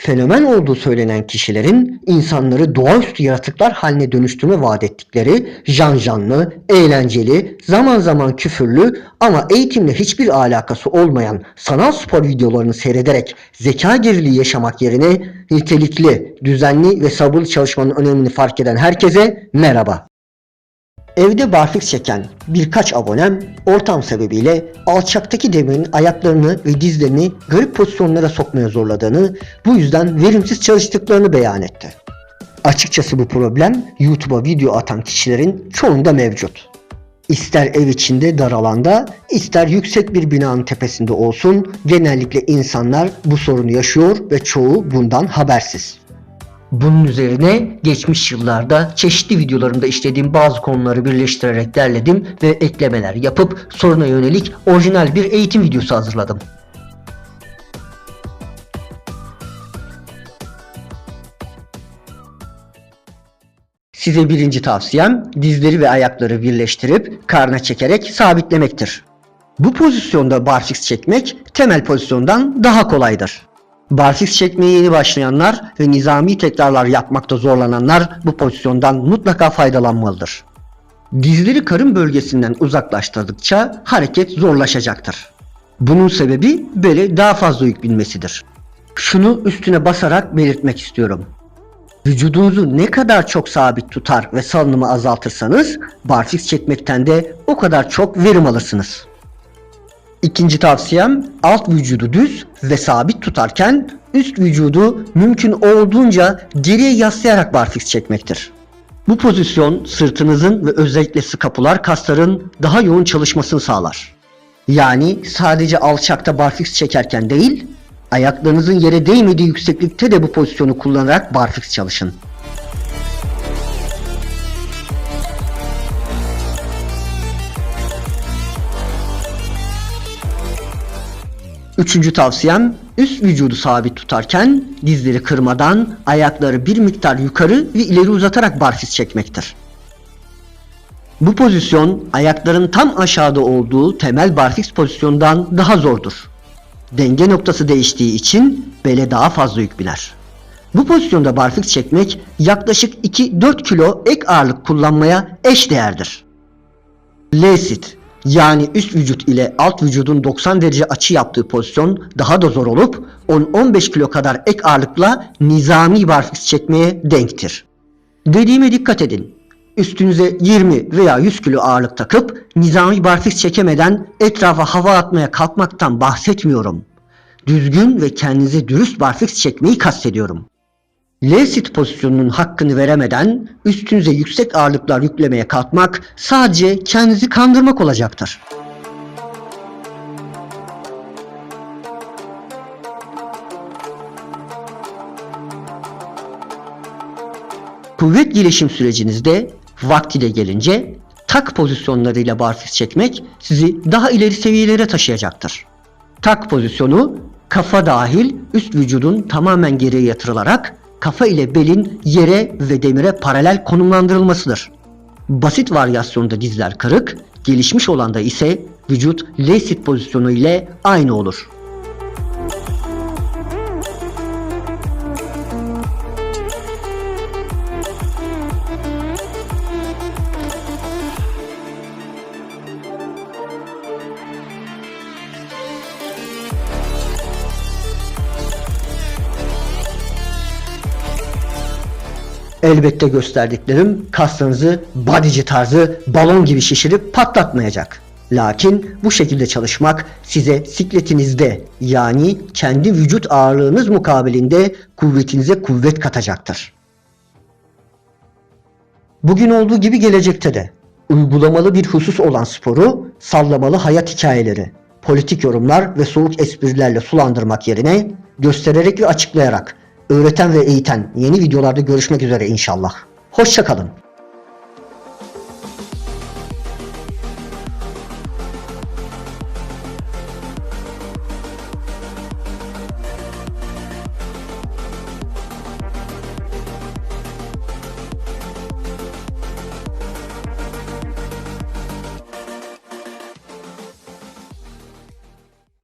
Fenomen olduğu söylenen kişilerin insanları doğaüstü yaratıklar haline dönüştürme vaat ettikleri janjanlı, eğlenceli, zaman zaman küfürlü ama eğitimle hiçbir alakası olmayan sanal spor videolarını seyrederek zeka geriliği yaşamak yerine nitelikli, düzenli ve sabırlı çalışmanın önemini fark eden herkese merhaba. Evde barfiks çeken birkaç abonem ortam sebebiyle alçaktaki demirin ayaklarını ve dizlerini garip pozisyonlara sokmaya zorladığını, bu yüzden verimsiz çalıştıklarını beyan etti. Açıkçası bu problem YouTube'a video atan kişilerin çoğunda mevcut. İster ev içinde dar alanda, ister yüksek bir binanın tepesinde olsun, genellikle insanlar bu sorunu yaşıyor ve çoğu bundan habersiz. Bunun üzerine geçmiş yıllarda çeşitli videolarımda işlediğim bazı konuları birleştirerek derledim ve eklemeler yapıp soruna yönelik orijinal bir eğitim videosu hazırladım. Size birinci tavsiyem dizleri ve ayakları birleştirip karna çekerek sabitlemektir. Bu pozisyonda barfiks çekmek temel pozisyondan daha kolaydır. Barfiks çekmeye yeni başlayanlar ve nizami tekrarlar yapmakta zorlananlar bu pozisyondan mutlaka faydalanmalıdır. Dizleri karın bölgesinden uzaklaştırdıkça hareket zorlaşacaktır. Bunun sebebi bele daha fazla yük binmesidir. Şunu üstüne basarak belirtmek istiyorum. Vücudunuzu ne kadar çok sabit tutar ve salınımı azaltırsanız barfiks çekmekten de o kadar çok verim alırsınız. İkinci tavsiyem alt vücudu düz ve sabit tutarken üst vücudu mümkün olduğunca geriye yaslayarak barfiks çekmektir. Bu pozisyon sırtınızın ve özellikle skapular kasların daha yoğun çalışmasını sağlar. Yani sadece alçakta barfiks çekerken değil, ayaklarınızın yere değmediği yükseklikte de bu pozisyonu kullanarak barfiks çalışın. Üçüncü tavsiyem üst vücudu sabit tutarken dizleri kırmadan ayakları bir miktar yukarı ve ileri uzatarak barfiks çekmektir. Bu pozisyon ayakların tam aşağıda olduğu temel barfiks pozisyondan daha zordur. Denge noktası değiştiği için bele daha fazla yük biner. Bu pozisyonda barfiks çekmek yaklaşık 2-4 kilo ek ağırlık kullanmaya eş değerdir. L-sit yani üst vücut ile alt vücudun 90 derece açı yaptığı pozisyon daha da zor olup 10-15 kilo kadar ek ağırlıkla nizami barfiks çekmeye denktir. Dediğime dikkat edin. Üstünüze 20 veya 100 kilo ağırlık takıp nizami barfiks çekemeden etrafa hava atmaya kalkmaktan bahsetmiyorum. Düzgün ve kendinize dürüst barfiks çekmeyi kastediyorum. L-sit pozisyonunun hakkını veremeden üstünüze yüksek ağırlıklar yüklemeye kalkmak sadece kendinizi kandırmak olacaktır. Kuvvet gelişim sürecinizde vaktiyle gelince tak pozisyonlarıyla barfiks çekmek sizi daha ileri seviyelere taşıyacaktır. Tak pozisyonu kafa dahil üst vücudun tamamen geriye yatırılarak kafa ile belin yere ve demire paralel konumlandırılmasıdır. Basit varyasyonda dizler kırık, gelişmiş olanda ise vücut L-sit pozisyonu ile aynı olur. Elbette gösterdiklerim kaslarınızı bodyci tarzı balon gibi şişirip patlatmayacak. Lakin bu şekilde çalışmak size sikletinizde yani kendi vücut ağırlığınız mukabilinde kuvvetinize kuvvet katacaktır. Bugün olduğu gibi gelecekte de uygulamalı bir husus olan sporu sallamalı hayat hikayeleri, politik yorumlar ve soğuk esprilerle sulandırmak yerine göstererek ve açıklayarak öğreten ve eğiten yeni videolarda görüşmek üzere inşallah. Hoşçakalın.